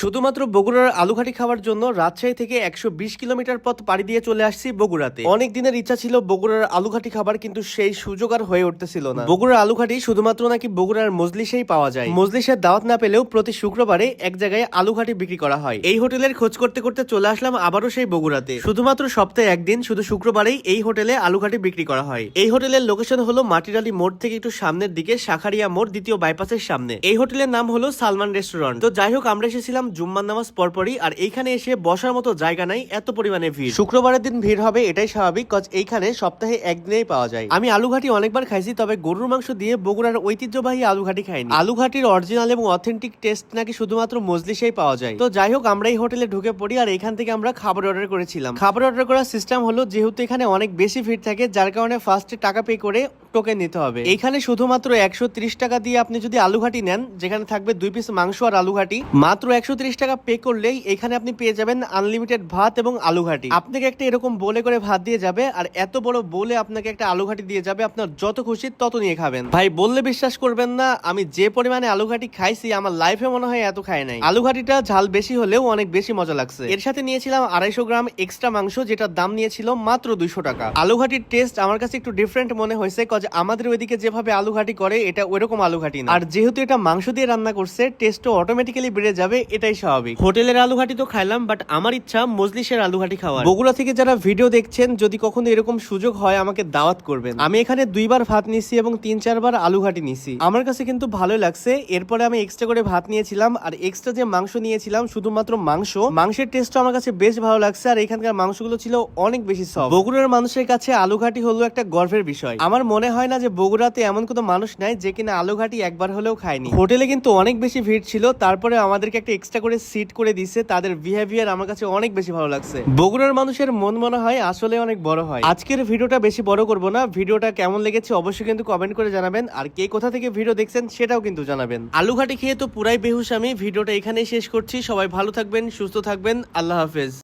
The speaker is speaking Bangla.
শুধুমাত্র বগুড়ার আলুঘাটি খাওয়ার জন্য রাজশাহী থেকে একশো বিশ কিলোমিটার পথ পাড়ি দিয়ে চলে আসছি বগুড়াতে। অনেক দিনের ইচ্ছা ছিল বগুড়ার আলুঘাটি খাবার, কিন্তু সেই সুযোগ আর হয়ে উঠতেছিল না। বগুড়ার আলুঘাটি শুধুমাত্র নাকি বগুড়ার মজলিসেই পাওয়া যায়। মজলিসের দাওয়াত না পেলেও প্রতি শুক্রবারে এক জায়গায় আলুঘাটি বিক্রি করা হয়। এই হোটেলের খোঁজ করতে করতে চলে আসলাম আবারও সেই বগুড়াতে। শুধুমাত্র সপ্তাহে একদিন, শুধু শুক্রবারেই এই হোটেলে আলুঘাটি বিক্রি করা হয়। এই হোটেলের লোকেশন হলো মাটিরালি মোড় থেকে একটু সামনের দিকে, শাখারিয়া মোড় দ্বিতীয় বাইপাসের সামনে। এই হোটেলের নাম হলো সালমান রেস্টুরেন্ট। তো যাই হোক, আমরা এসেছিলাম জুম্মার নামাজ পরপরই আর এইখানে এসে বসার মতো জায়গা নাই এত পরিমাণে ভিড়। শুক্রবারের দিন ভিড় হবে এটাই স্বাভাবিক কজ এইখানে সপ্তাহে একদিনেই পাওয়া যায়। আমি আলুঘাটি অনেকবার খাইছি তবে গরুর মাংস দিয়ে বগুড়ার ঐতিহ্যবাহী আলুঘাটি খাইনি। আলুঘাটির অরিজিনাল এবং অথেন্টিক টেস্ট নাকি শুধুমাত্র মজলিসেই পাওয়া যায়। তো যাই হোক আমরা এই হোটেলে ঢুকে পড়ি আর এখান থেকে আমরা খাবার অর্ডার করেছিলাম। খাবার অর্ডার করার সিস্টেম হলো যেহেতু এখানে অনেক বেশি ভিড় থাকে যার কারণে ফার্স্টে টাকা পে করে টোকেন নিতে হবে। এখানে শুধুমাত্র একশো ত্রিশ টাকা দিয়ে আপনি যদি আলুঘাটি নেন, যেখানে থাকবে দুই পিস মাংস আর আলুঘাটি, মাত্র একশো টাকা পে করলেই এখানে আপনি পেয়ে যাবেন আনলিমিটেড ভাত এবং আলুঘাটি। আপনাকে একটা এরকম বলে করে ভাত দিয়ে যাবে, আর এত বড় বলে আপনাকে একটা আলুঘাটি দিয়ে যাবে, আপনার যত খুশি তত নিয়ে খাবেন। ভাই, বললে বিশ্বাস করবেন না, আমি যে পরিমাণে আলুঘাটি খাইছি, আমার লাইফে মনে হয় এত খাই নাই। আলুঘাটিটা ঝাল বেশি হলেও অনেক বেশি মজা লাগছে। এর সাথে নিয়েছিলাম আড়াইশো গ্রাম এক্সট্রা মাংস, যেটার দাম নিয়েছিল মাত্র দুইশো টাকা। আলুঘাটির টেস্ট আমার কাছে একটু ডিফারেন্ট মনে হয়েছে কজ আমাদের ওইদিকে যেভাবে আলুঘাটি করে এটা ওইরকম আলুঘাটি না। আর যেহেতু এটা মাংস দিয়ে রান্না করছে টেস্টও অটোমেটিক্যালি বেড়ে যাবে এটাই স্বাভাবিক। হোটেলের আলুঘাটি তো খাইলাম বাট আমার ইচ্ছা মজলিসের আলুঘাটি খাওয়ার। বগুড়া থেকে যারা ভিডিও দেখছেন যদি কখনো এরকম সুযোগ হয় আমাকে দাওয়াত করবেন। আমি এখানে দুইবার ভাত নিছি এবং তিন চারবার আলুঘাটি নিছি। আমার কাছে কিন্তু ভালোই লাগছে। এরপরে আমি এক্সট্রা করে ভাত নিয়েছিলাম আর এক্সট্রা যে মাংস নিয়েছিলাম শুধুমাত্র মাংস মাংসের টেস্টও আমার কাছে বেশ ভালো লাগছে আর এখানকার মাংসগুলো ছিল অনেক বেশি সফট বগুড়ার মানুষের কাছে আলুঘাটি হলো একটা গর্বের বিষয়। আমার মনে হয় না যে বগুড়াতে এমন কোনো মানুষ নাই যে কিনা আলুঘাটি একবার হলেও খায়নি। হোটেলে কিন্তু অনেক বেশি ভিড় ছিল, তারপরে আমাদেরকে একটা এক্সট্রা করে সিট করে দিছে, তাদের বিহেভিয়ার আমার কাছে অনেক বেশি ভালো লাগছে। বগুড়ার মানুষের মন মনে হয় আসলে অনেক বড় হয়। আজকের ভিডিওটা বেশি বড় করব না, ভিডিওটা কেমন লেগেছে অবশ্যই কিন্তু কমেন্ট করে জানাবেন, আর কে কোথা থেকে ভিডিও দেখছেন সেটাও কিন্তু জানাবেন। আলুঘাটি খেয়ে তো পুরাই বেহুশ আমি, ভিডিওটা এখানেই শেষ করছি, সবাই ভালো থাকবেন, সুস্থ থাকবেন, আল্লাহ হাফেজ।